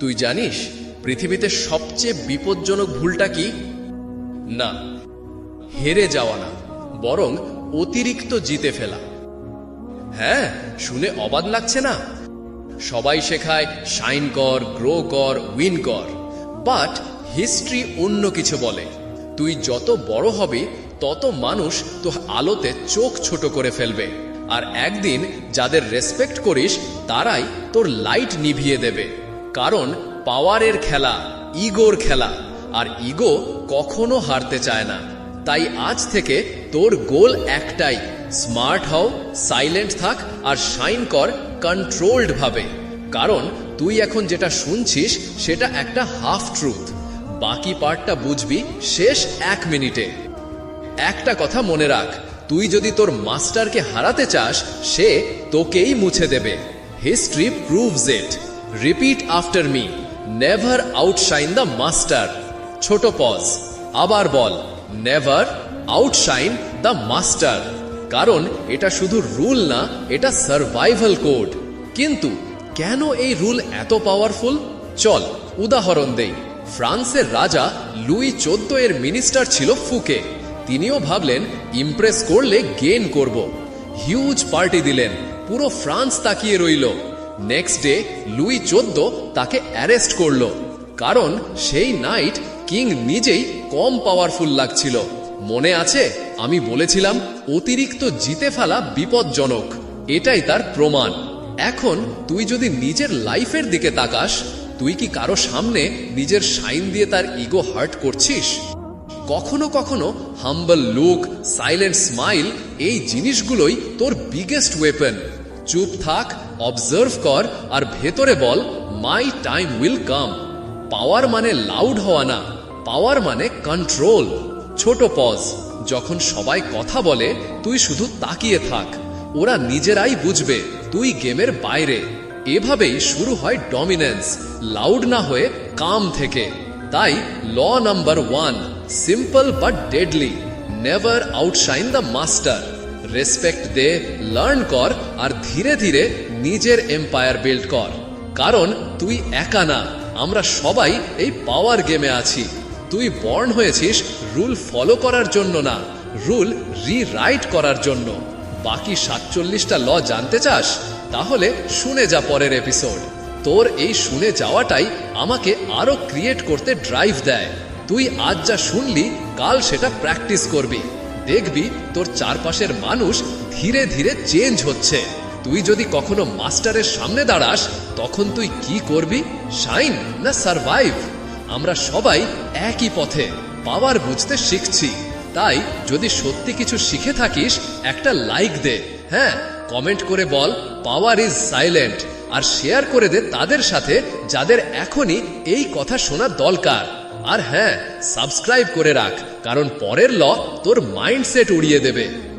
তুই জানিস, পৃথিবীতে সবচেয়ে বিপজ্জনক ভুলটা কি? না, হেরে যাওয়া না, বরং অতিরিক্ত জিতে ফেলা। হ্যাঁ শুনে অবাক লাগছে না? সবাই শেখায়, শাইন কর, গ্রো কর, উইন কর, বাট হিস্ট্রি অন্য কিছু বলে। তুই যত বড় হবি, তত মানুষ তো আলোতে চোখ ছোট করে ফেলবে। আর একদিন যাদের রেসপেক্ট করিস, তারাই তোর লাইট নিভিয়ে দেবে। কারণ পাওয়ারের খেলা, ইগোর খেলা, আর ইগো কখনো হারতে চায় না। তাই আজ থেকে তোর গোল একটাই, স্মার্ট হও, সাইলেন্ট থাক আর শাইন কর কন্ট্রোলড ভাবে। কারণ তুই এখন যেটা শুনছিস সেটা একটা হাফ ট্রুথ। বাকি পার্টটা বুঝবি শেষ এক মিনিটে। একটা কথা মনে রাখ, তুই যদি তোর মাস্টারকে হারাতে চাস, সে তোকেই মুছে দেবে। History proves it. Repeat after me never outshine the master ছোট পজ আবার বল নেভার আউটশাইন দ্য মাস্টার কারণ এটা শুধু রুল না এটা সার্ভাইভাল কোড কিন্তু কেন এই রুল এত পাওয়ারফুল চল উদাহরণ দেই ফ্রান্সের রাজা লুই চোদ্দ এর মিনিস্টার ছিল ফুকে তিনিও ভাবলেন ইমপ্রেস করলে গেন করব হিউজ পার্টি দিলেন পুরো ফ্রান্স তাকিয়ে রইল নেক্সট ডে লুই চোদ্দ তাকে অ্যারেস্ট করল। কারণ সেই নাইট কিং নিজেই কম পাওয়ারফুল লাগছিল। মনে আছে? আমি বলেছিলাম, অতিরিক্ত জিতে ফেলা বিপজ্জনক। এটাই তার প্রমাণ। এখন তুই যদি নিজের লাইফের দিকে তাকাস, তুই কি কারও সামনে নিজের সাইন দিয়ে তার ইগো হার্ট করছিস? কখনো কখনো হাম্বল লুক সাইলেন্ট স্মাইল এই জিনিসগুলোই তোর বিগেস্ট ওয়েপন চুপ থাক অবজার্ভ কর, আর ভেতরে বল মাই টাইম উইল কাম পাওয়ার মানে লাউড হওয়া না পাওয়ার মানে কন্ট্রোল ছোট পজ যখন সবাই কথা বলে, তুই শুধু তাকিয়ে থাক। ওরা নিজেরাই বুঝবে, তুই গেমের বাইরে। এভাবেই শুরু হয় ডমিনেন্স লাউড না হয়ে কাম থেকে। তাই law number one simple but deadly never outshine the master respect they learn কর আর ধীরে ধীরে নিজের এম্পায়ার বিল্ড কর। কারণ তুই একা না, আমরা সবাই এই পাওয়ার গেমে আছি। তুই বর্ন হয়েছিস রুল ফলো করার জন্য না রুল রিরাইট করার জন্য। বাকি সাতচল্লিশটা ল জানতে চাস? তাহলে শুনে যা পরের এপিসোড তোর এই শুনে যাওয়াটাই আমাকে আরও ক্রিয়েট করতে ড্রাইভ দেয়। তুই আজ যা শুনলি, কাল সেটা প্র্যাকটিস করবি। দেখবি তোর চারপাশের মানুষ ধীরে ধীরে চেঞ্জ হচ্ছে। তুই যদি কখনো মাস্টারের সামনে দাঁড়াস, তখন তুই কি করবি? শাইন না সারভাইভ আমরা সবাই একই পথে পাওয়ার বুঝতে শিখছি। তাই যদি সত্যি কিছু শিখে থাকিস, একটা লাইক দে। হ্যাঁ কমেন্ট করে বল পাওয়ার ইজ সাইলেন্ট আর শেয়ার করে দে তাদের সাথে, যাদের এখনই এই কথা শোনা দরকার। আর হ্যাঁ সাবস্ক্রাইব করে রাখ কারণ পরের ল তোর মাইন্ডসেট উড়িয়ে দেবে।